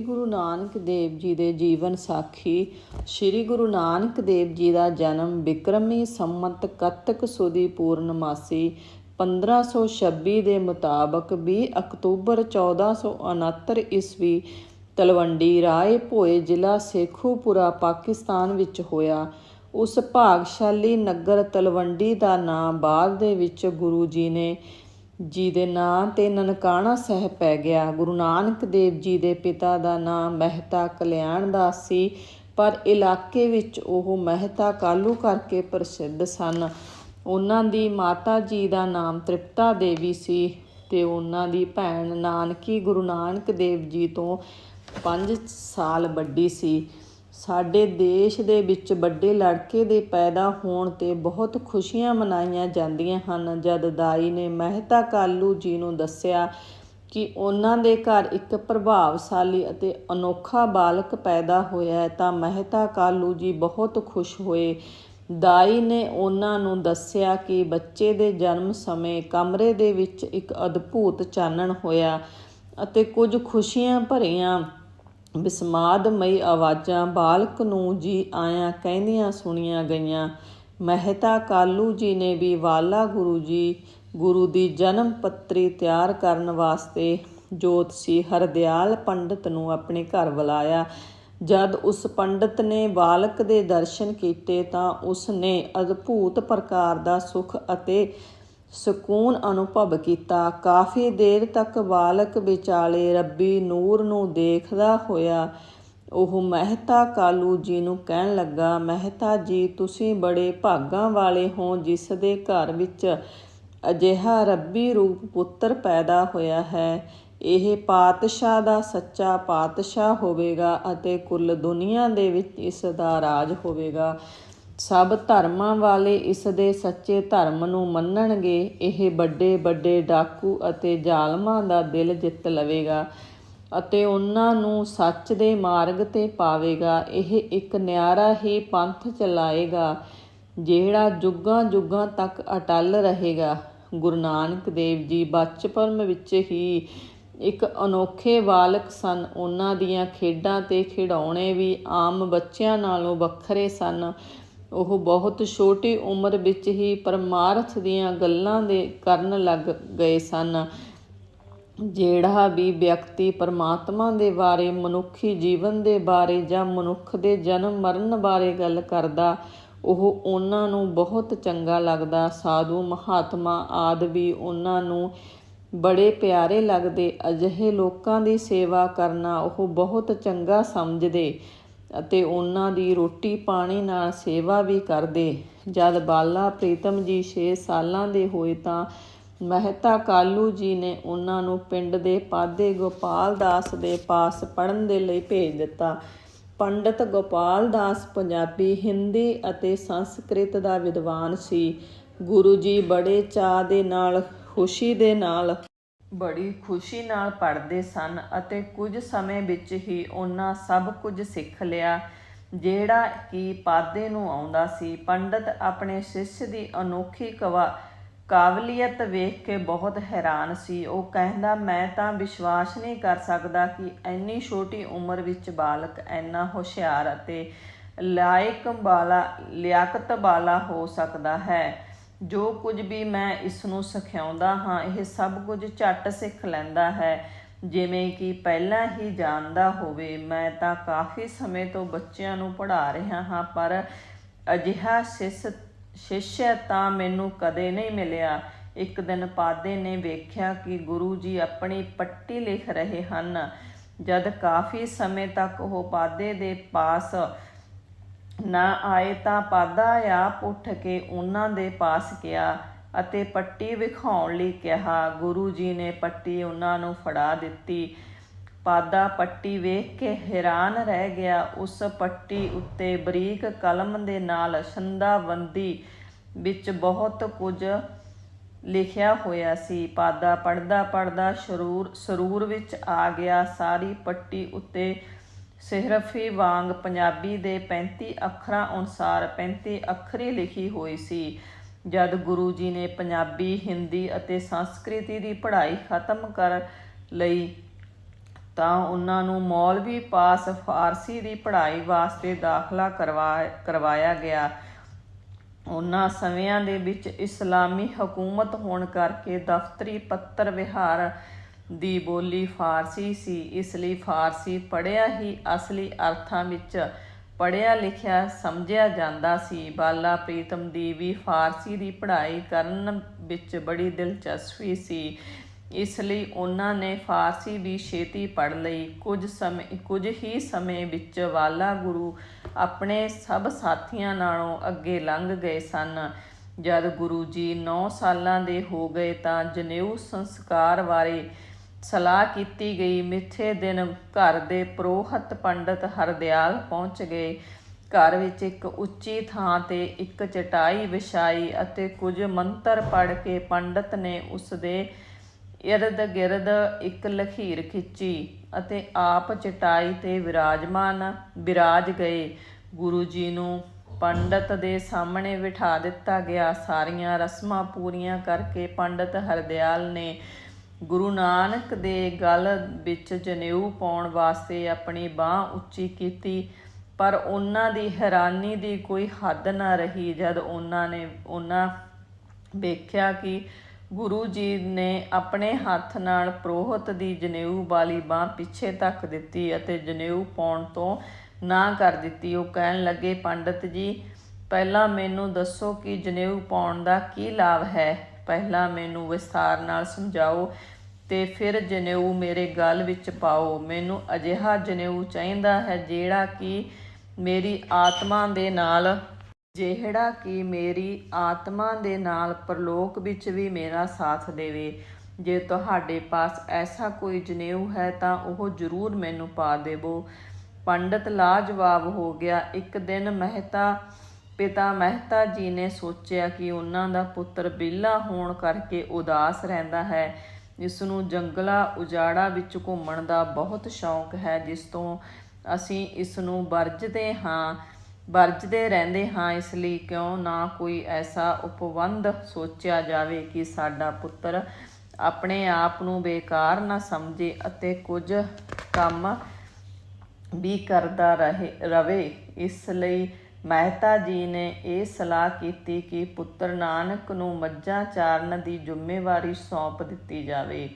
ਗੁਰੂ ਨਾਨਕ ਦੇਵ ਜੀ ਦੇ ਜੀਵਨ ਸਾਖੀ, ਸ੍ਰੀ ਗੁਰੂ ਨਾਨਕ ਦੇਵ ਜੀ ਦਾ ਜਨਮ ਬਿਕਰਮੀ ਸੰਮਤ ਕੱਤਕ ਸੁਦੀ ਪੂਰਨਮਾਸੀ 1526 ਦੇ ਮੁਤਾਬਕ 20 ਅਕਤੂਬਰ 1469 ਈਸਵੀ ਤਲਵੰਡੀ ਰਾਏ ਭੋਏ ਜ਼ਿਲ੍ਹਾ ਸੇਖੂਪੁਰਾ, ਪਾਕਿਸਤਾਨ ਵਿੱਚ ਹੋਇਆ। ਉਸ ਭਾਗਸ਼ਾਲੀ ਨਗਰ ਤਲਵੰਡੀ ਦਾ ਨਾਂ ਬਾਅਦ ਦੇ ਵਿੱਚ ਗੁਰੂ ਜੀ ਨੇ ਜੀ ਦੇ ਨਾਂ ਤੇ ਨਨਕਾਣਾ ਸਾਹਿਬ ਪੈ ਗਿਆ। ਗੁਰੂ ਨਾਨਕ ਦੇਵ ਜੀ ਦੇ ਪਿਤਾ ਦਾ ਨਾਂ ਮਹਿਤਾ ਕਲਿਆਣ ਦਾਸ ਸੀ, ਪਰ ਇਲਾਕੇ ਵਿੱਚ ਉਹ ਮਹਿਤਾ ਕਾਲੂ ਕਰਕੇ ਪ੍ਰਸਿੱਧ ਸਨ। ਉਹਨਾਂ ਦੀ ਮਾਤਾ ਜੀ ਦਾ ਨਾਮ ਤ੍ਰਿਪਤਾ ਦੇਵੀ ਸੀ ਤੇ ਉਹਨਾਂ ਦੀ ਭੈਣ ਨਾਨਕੀ ਗੁਰੂ ਨਾਨਕ ਦੇਵ ਜੀ ਤੋਂ 5 ਸਾਲ ਵੱਡੀ ਸੀ। ਸਾਡੇ ਦੇਸ਼ ਦੇ ਵਿੱਚ ਵੱਡੇ ਲੜਕੇ ਦੇ ਪੈਦਾ ਹੋਣ ਤੇ ਬਹੁਤ ਖੁਸ਼ੀਆਂ ਮਨਾਈਆਂ ਜਾਂਦੀਆਂ ਹਨ। ਜਦ ਦਾਈ ਨੇ ਮਹਿਤਾ ਕਾਲੂ ਜੀ ਨੂੰ ਦੱਸਿਆ ਕਿ ਉਹਨਾਂ ਦੇ ਘਰ ਇੱਕ ਪ੍ਰਭਾਵਸ਼ਾਲੀ ਅਤੇ ਅਨੋਖਾ ਬਾਲਕ ਪੈਦਾ ਹੋਇਆ ਹੈ, ਤਾਂ ਮਹਿਤਾ ਕਾਲੂ ਜੀ ਬਹੁਤ ਖੁਸ਼ ਹੋਏ। ਦਾਈ ਨੇ ਉਹਨਾਂ ਨੂੰ ਦੱਸਿਆ ਕਿ ਬੱਚੇ ਦੇ ਜਨਮ ਸਮੇਂ ਕਮਰੇ ਦੇ ਵਿੱਚ ਇੱਕ ਅਦਭੁਤ ਚਾਨਣ ਹੋਇਆ ਅਤੇ ਕੁਝ ਖੁਸ਼ੀਆਂ ਭਰੀਆਂ ਬਿਸਮਾਦਮਈ ਆਵਾਜ਼ਾਂ, ਬਾਲਕ ਨੂੰ ਜੀ ਆਇਆਂ ਕਹਿੰਦੀਆਂ ਸੁਣੀਆਂ ਗਈਆਂ। ਮਹਿਤਾ ਕਾਲੂ ਜੀ ਨੇ ਵੀ ਵਾਲਾ ਗੁਰੂ ਜੀ, ਗੁਰੂ ਦੀ ਜਨਮ ਪੱਤਰੀ ਤਿਆਰ ਕਰਨ ਵਾਸਤੇ ਜੋਤਸੀ ਹਰਦਿਆਲ ਪੰਡਤ ਨੂੰ ਆਪਣੇ ਘਰ ਬੁਲਾਇਆ। ਜਦ ਉਸ ਪੰਡਤ ਨੇ ਬਾਲਕ ਦੇ ਦਰਸ਼ਨ ਕੀਤੇ ਤਾਂ ਉਸ ਨੇ ਅਦਭੁਤ ਪ੍ਰਕਾਰ ਦਾ ਸੁਖ ਅਤੇ ਸਕੂਨ ਅਨੁਭਵ ਕੀਤਾ। ਕਾਫੀ ਦੇਰ ਤੱਕ ਬਾਲਕ ਵਿਚਾਲੇ ਰੱਬੀ ਨੂਰ ਨੂੰ ਦੇਖਦਾ ਹੋਇਆ ਉਹ ਮਹਿਤਾ ਕਾਲੂ ਜੀ ਨੂੰ ਕਹਿਣ ਲੱਗਾ, ਮਹਿਤਾ ਜੀ, ਤੁਸੀਂ ਬੜੇ ਭਾਗਾਂ ਵਾਲੇ ਹੋ, ਜਿਸ ਦੇ ਘਰ ਵਿੱਚ ਅਜਿਹਾ ਰੱਬੀ ਰੂਪ ਪੁੱਤਰ ਪੈਦਾ ਹੋਇਆ ਹੈ। ਇਹ ਪਾਤਸ਼ਾਹ ਦਾ ਸੱਚਾ ਪਾਤਸ਼ਾਹ ਹੋਵੇਗਾ ਅਤੇ ਕੁੱਲ ਦੁਨੀਆ ਦੇ ਵਿੱਚ ਇਸ ਦਾ ਰਾਜ ਹੋਵੇਗਾ। ਸਭ ਧਰਮਾਂ ਵਾਲੇ ਇਸ ਦੇ ਸੱਚੇ ਧਰਮ ਨੂੰ ਮੰਨਣਗੇ, ਇਹ ਵੱਡੇ ਵੱਡੇ ਡਾਕੂ ਅਤੇ ਜ਼ਾਲਮਾਂ ਦਾ ਦਿਲ ਜਿੱਤ ਲਵੇਗਾ ਅਤੇ ਉਹਨਾਂ ਨੂੰ ਸੱਚ ਦੇ ਮਾਰਗ ਤੇ ਪਾਵੇਗਾ। ਇਹ ਇੱਕ ਨਿਆਰਾ ਹੀ ਪੰਥ ਚਲਾਏਗਾ, ਜਿਹੜਾ ਜੁਗਾਂ ਜੁਗਾਂ ਤੱਕ ਅਟਲ ਰਹੇਗਾ। ਗੁਰੂ ਨਾਨਕ ਦੇਵ ਜੀ ਬਚਪਨ ਵਿੱਚ ਹੀ ਇੱਕ ਅਨੋਖੇ ਬਾਲਕ ਸਨ। ਉਹਨਾਂ ਦੀਆਂ ਖੇਡਾਂ ਤੇ ਖਿਡੌਣੇ ਵੀ ਆਮ ਬੱਚਿਆਂ ਨਾਲੋਂ ਵੱਖਰੇ ਸਨ। ਉਹ ਬਹੁਤ ਛੋਟੀ ਉਮਰ ਵਿੱਚ ਹੀ ਪਰਮਾਰਥ ਦੀਆਂ ਗੱਲਾਂ ਦੇ ਕਰਨ ਲੱਗ ਗਏ ਸਨ। ਜਿਹੜਾ ਵੀ ਵਿਅਕਤੀ ਪਰਮਾਤਮਾ ਦੇ ਬਾਰੇ, ਮਨੁੱਖੀ ਜੀਵਨ ਦੇ ਬਾਰੇ ਜਾਂ ਮਨੁੱਖ ਦੇ ਜਨਮ ਮਰਨ ਬਾਰੇ ਗੱਲ ਕਰਦਾ, ਉਹ ਉਹਨਾਂ ਨੂੰ ਬਹੁਤ ਚੰਗਾ ਲੱਗਦਾ। ਸਾਧੂ, ਮਹਾਤਮਾ ਆਦ ਵੀ ਉਹਨਾਂ ਨੂੰ ਬੜੇ ਪਿਆਰੇ ਲੱਗਦੇ। ਅਜਿਹੇ ਲੋਕਾਂ ਦੀ ਸੇਵਾ ਕਰਨਾ ਉਹ ਬਹੁਤ ਚੰਗਾ ਸਮਝਦੇ। ਅਤੇ ਉਹਨਾਂ ਦੀ ਰੋਟੀ ਪਾਣੀ ਨਾਲ ਸੇਵਾ ਵੀ ਕਰਦੇ। ਜਦ ਬਾਲਾ ਪ੍ਰੀਤਮ ਜੀ 6 ਸਾਲਾਂ ਦੇ ਹੋਏ ਤਾਂ ਮਹਿਤਾ ਕਾਲੂ ਜੀ ਨੇ ਉਹਨਾਂ ਨੂੰ ਪਿੰਡ ਦੇ ਪਾਦੇ ਗੋਪਾਲ ਦਾਸ ਦੇ ਪਾਸ ਪੜਨ ਦੇ ਲਈ ਭੇਜ ਦਿੱਤਾ। ਪੰਡਤ ਗੋਪਾਲ ਦਾਸ ਪੰਜਾਬੀ, ਹਿੰਦੀ ਅਤੇ ਸੰਸਕ੍ਰਿਤ ਦਾ ਵਿਦਵਾਨ ਸੀ। ਗੁਰੂ ਜੀ ਬੜੇ ਚਾਅ ਦੇ ਨਾਲ, ਖੁਸ਼ੀ ਦੇ ਨਾਲ ਬੜੀ ਖੁਸ਼ੀ ਨਾਲ ਪੜ੍ਹਦੇ ਸਨ ਅਤੇ ਕੁਝ ਸਮੇਂ ਵਿੱਚ ਹੀ ਉਹਨਾਂ ਸਭ ਕੁਝ ਸਿੱਖ ਲਿਆ, ਜਿਹੜਾ ਕਿ ਪਾਦੇ ਨੂੰ ਆਉਂਦਾ ਸੀ। ਪੰਡਤ ਆਪਣੇ ਸਿੱਸ਼ ਦੀ ਅਨੋਖੀ ਕਵਾ ਕਾਬਲੀਅਤ ਵੇਖ ਕੇ ਬਹੁਤ ਹੈਰਾਨ ਸੀ। ਉਹ ਕਹਿੰਦਾ, ਮੈਂ ਤਾਂ ਵਿਸ਼ਵਾਸ ਨਹੀਂ ਕਰ ਸਕਦਾ ਕਿ ਇੰਨੀ ਛੋਟੀ ਉਮਰ ਵਿੱਚ ਬਾਲਕ ਇੰਨਾ ਹੁਸ਼ਿਆਰ ਅਤੇ ਲਾਇਕ ਵਾਲਾ ਲਿਆਕਤ ਵਾਲਾ ਹੋ ਸਕਦਾ ਹੈ। ਜੋ ਕੁਝ ਵੀ ਮੈਂ ਇਸ ਨੂੰ ਸਿਖਾਉਂਦਾ ਹਾਂ, ਇਹ ਸਭ ਕੁਝ ਝੱਟ ਸਿੱਖ ਲੈਂਦਾ ਹੈ। ਜਿਵੇਂ ਕਿ ਪਹਿਲਾਂ ਹੀ ਜਾਣਦਾ ਹੋਵੇ, ਮੈਂ ਤਾਂ ਕਾਫੀ ਸਮੇਂ ਤੋਂ ਬੱਚਿਆਂ ਨੂੰ ਪੜ੍ਹਾ ਰਿਹਾ ਹਾਂ, ਪਰ ਅਜਿਹਾ ਸਿਸ, ਸ਼ਿਸ਼ਯ ਤਾਂ ਮੈਨੂੰ ਕਦੇ ਨਹੀਂ ਮਿਲਿਆ। ਇੱਕ ਦਿਨ ਪਾਦੇ ਨੇ ਵੇਖਿਆ ਕਿ ਗੁਰੂ ਜੀ ਆਪਣੀ ਪੱਟੀ ਲਿਖ ਰਹੇ ਹਨ। ਜਦ ਕਾਫੀ ਸਮੇਂ ਤੱਕ ਉਹ ਪਾਦੇ ਦੇ ਪਾਸ ਨਾ ਆਏ ਤਾਂ ਪਾਦਾ ਆਪ ਉੱਠ ਕੇ ਉਹਨਾਂ ਦੇ ਪਾਸ ਗਿਆ ਅਤੇ ਪੱਟੀ ਵਿਖਾਉਣ ਲਈ ਕਿਹਾ, ਗੁਰੂ ਜੀ ਨੇ ਪੱਟੀ ਉਹਨਾਂ ਨੂੰ ਫੜਾ ਦਿੱਤੀ। ਪਾਦਾ ਪੱਟੀ ਵੇਖ ਕੇ ਹੈਰਾਨ ਰਹਿ ਗਿਆ। ਉਸ ਪੱਟੀ ਉੱਤੇ ਬਰੀਕ ਕਲਮ ਦੇ ਨਾਲ ਸੰਦਾਬੰਦੀ ਵਿੱਚ ਬਹੁਤ ਕੁਝ ਲਿਖਿਆ ਹੋਇਆ ਸੀ। ਪਾਦਾ ਪੜਦਾ ਪੜਦਾ ਸ਼ਰੂਰ, ਸਰੂਰ ਵਿੱਚ ਆ ਗਿਆ। ਸਾਰੀ ਪੱਟੀ ਉੱਤੇ ਸਿਹਰਫੀ ਵਾਂਗ ਪੰਜਾਬੀ ਦੇ 35 ਅੱਖਰਾਂ ਅਨੁਸਾਰ 35 ਅੱਖਰੀ ਲਿਖੀ ਹੋਈ ਸੀ। ਜਦ ਗੁਰੂ ਜੀ ਨੇ ਪੰਜਾਬੀ, ਹਿੰਦੀ ਅਤੇ ਸੰਸਕ੍ਰਿਤੀ ਦੀ ਪੜ੍ਹਾਈ ਖਤਮ ਕਰ ਲਈ, ਤਾਂ ਉਹਨਾਂ ਨੂੰ ਮੌਲਵੀ ਪਾਸ ਫਾਰਸੀ ਦੀ ਪੜ੍ਹਾਈ ਵਾਸਤੇ ਦਾਖਲਾ ਕਰਵਾ, ਕਰਵਾਇਆ ਗਿਆ। ਉਹਨਾਂ ਸਮਿਆਂ ਦੇ ਵਿੱਚ ਇਸਲਾਮੀ ਹਕੂਮਤ ਹੋਣ ਕਰਕੇ ਦਫ਼ਤਰੀ ਪੱਤਰ ਵਿਹਾਰ ਦੀ ਬੋਲੀ ਫਾਰਸੀ ਸੀ, ਇਸ ਲਈ ਫਾਰਸੀ ਪੜ੍ਹਿਆ ਹੀ ਅਸਲੀ ਅਰਥਾਂ ਵਿੱਚ ਪੜ੍ਹਿਆ ਲਿਖਿਆ ਸਮਝਿਆ ਜਾਂਦਾ ਸੀ। ਬਾਲਾ ਪ੍ਰੀਤਮ ਦੀ ਵੀ ਫਾਰਸੀ ਦੀ ਪੜ੍ਹਾਈ ਕਰਨ ਵਿੱਚ ਬੜੀ ਦਿਲਚਸਪੀ ਸੀ। ਇਸ ਲਈ ਉਹਨਾਂ ਨੇ ਫਾਰਸੀ ਵੀ ਛੇਤੀ ਪੜ੍ਹ ਲਈ। ਕੁਝ ਸਮੇਂ, ਕੁਝ ਹੀ ਸਮੇਂ ਵਿੱਚ ਵਾਲਾ ਗੁਰੂ ਆਪਣੇ ਸਭ ਸਾਥੀਆਂ ਨਾਲੋਂ ਅੱਗੇ ਲੰਘ ਗਏ ਸਨ। ਜਦ ਗੁਰੂ ਜੀ 9 ਸਾਲਾਂ ਦੇ ਹੋ ਗਏ ਤਾਂ ਜਨੇਊ ਸੰਸਕਾਰ ਬਾਰੇ ਸਲਾਹ ਕੀਤੀ ਗਈ। ਮਿੱਥੇ ਦਿਨ ਘਰ ਦੇ ਪ੍ਰੋਹਤ ਪੰਡਤ ਹਰਦਿਆਲ ਪਹੁੰਚ ਗਏ। ਘਰ ਵਿੱਚ ਇੱਕ ਉੱਚੀ ਥਾਂ ਤੇ ਇੱਕ ਚਟਾਈ ਵਿਛਾਈ ਅਤੇ ਕੁਝ ਮੰਤਰ ਪੜ੍ਹ ਕੇ ਪੰਡਤ ਨੇ ਉਸ ਦੇ ਇਰਦ ਗਿਰਦ ਇੱਕ ਲਖੀਰ ਖਿੱਚੀ ਅਤੇ ਆਪ ਚਟਾਈ ਤੇ ਵਿਰਾਜਮਾਨ ਵਿਰਾਜ ਗਏ। ਗੁਰੂ ਜੀ ਨੂੰ ਪੰਡਤ ਦੇ ਸਾਹਮਣੇ ਬਿਠਾ ਦਿੱਤਾ ਗਿਆ। ਸਾਰੀਆਂ ਰਸਮਾਂ ਪੂਰੀਆਂ ਕਰਕੇ ਪੰਡਤ ਹਰਦਿਆਲ ਨੇ ਗੁਰੂ ਨਾਨਕ ਦੇ ਗਲ ਵਿੱਚ ਜਨੇਊ ਪਾਉਣ ਵਾਸਤੇ ਆਪਣੀ ਬਾਹ ਉੱਚੀ ਕੀਤੀ, ਪਰ ਉਹਨਾਂ ਦੀ ਹੈਰਾਨੀ ਦੀ ਕੋਈ ਹੱਦ ਨਾ ਰਹੀ ਜਦ ਉਹਨਾਂ ਨੇ, ਉਹਨਾਂ ਵੇਖਿਆ ਕਿ ਗੁਰੂ ਜੀ ਨੇ ਆਪਣੇ ਹੱਥ ਨਾਲ ਪ੍ਰੋਹਤ ਦੀ ਜਨੇਊ ਵਾਲੀ ਬਾਹ ਪਿੱਛੇ ਧੱਕ ਦਿੱਤੀ ਅਤੇ ਜਨੇਊ ਪਾਉਣ ਤੋਂ ਨਾ ਕਰ ਦਿੱਤੀ। ਉਹ ਕਹਿਣ ਲੱਗੇ, ਪੰਡਤ ਜੀ, ਪਹਿਲਾਂ ਮੈਨੂੰ ਦੱਸੋ ਕਿ ਜਨੇਊ ਪਾਉਣ ਦਾ ਕੀ ਲਾਭ ਹੈ? ਪਹਿਲਾਂ ਮੈਨੂੰ ਵਿਸਥਾਰ ਨਾਲ ਸਮਝਾਓ ਤੇ ਫਿਰ ਜਨੇਊ ਮੇਰੇ ਗਲ ਵਿੱਚ ਪਾਓ। ਮੈਨੂੰ ਅਜਿਹਾ ਜਨੇਊ ਚਾਹੀਦਾ ਹੈ ਜਿਹੜਾ ਕਿ ਮੇਰੀ ਆਤਮਾ ਦੇ ਨਾਲ, ਜਿਹੜਾ ਕਿ ਮੇਰੀ ਆਤਮਾ ਦੇ ਨਾਲ ਪ੍ਰਲੋਕ ਵਿੱਚ ਵੀ ਮੇਰਾ ਸਾਥ ਦੇਵੇ। ਜੇ ਤੁਹਾਡੇ ਪਾਸ ਐਸਾ ਕੋਈ ਜਨੇਊ ਹੈ ਤਾਂ ਉਹ ਜ਼ਰੂਰ ਮੈਨੂੰ ਪਾ ਦੇਵੋ। ਪੰਡਤ ਲਾਜਵਾਬ ਹੋ ਗਿਆ। ਇੱਕ ਦਿਨ ਮਹਿਤਾ ਪਿਤਾ ਮਹਿਤਾ ਜੀ ਨੇ ਸੋਚਿਆ ਕਿ ਉਹਨਾਂ ਦਾ ਪੁੱਤਰ ਬਿੱਲਾ ਹੋਣ ਕਰਕੇ ਉਦਾਸ ਰਹਿੰਦਾ ਹੈ। ਇਸ ਨੂੰ ਜੰਗਲਾ ਉਜਾੜਾ ਵਿੱਚ ਘੁੰਮਣ ਦਾ ਬਹੁਤ ਸ਼ੌਂਕ ਹੈ, ਜਿਸ ਤੋਂ ਅਸੀਂ ਇਸ ਨੂੰ ਵਰਜਦੇ ਹਾਂ, ਵਰਜਦੇ ਰਹਿੰਦੇ ਹਾਂ। ਇਸ ਲਈ ਕਿਉਂ ਨਾ ਕੋਈ ਐਸਾ ਉਪਵੰਧ ਸੋਚਿਆ ਜਾਵੇ ਕਿ ਸਾਡਾ ਪੁੱਤਰ ਆਪਣੇ ਆਪ ਨੂੰ ਬੇਕਾਰ ਨਾ ਸਮਝੇ ਅਤੇ ਕੁਝ ਕੰਮ ਵੀ ਕਰਦਾ ਰਹੇ, ਰਵੇ। ਇਸ ਲਈ ਮਹਿਤਾ ਜੀ ਨੇ ਇਹ ਸਲਾਹ ਕੀਤੀ ਕਿ ਪੁੱਤਰ ਨਾਨਕ ਨੂੰ ਮੱਝਾਂ ਚਾਰਨ ਦੀ ਜ਼ਿੰਮੇਵਾਰੀ ਸੌਂਪ ਦਿੱਤੀ ਜਾਵੇ।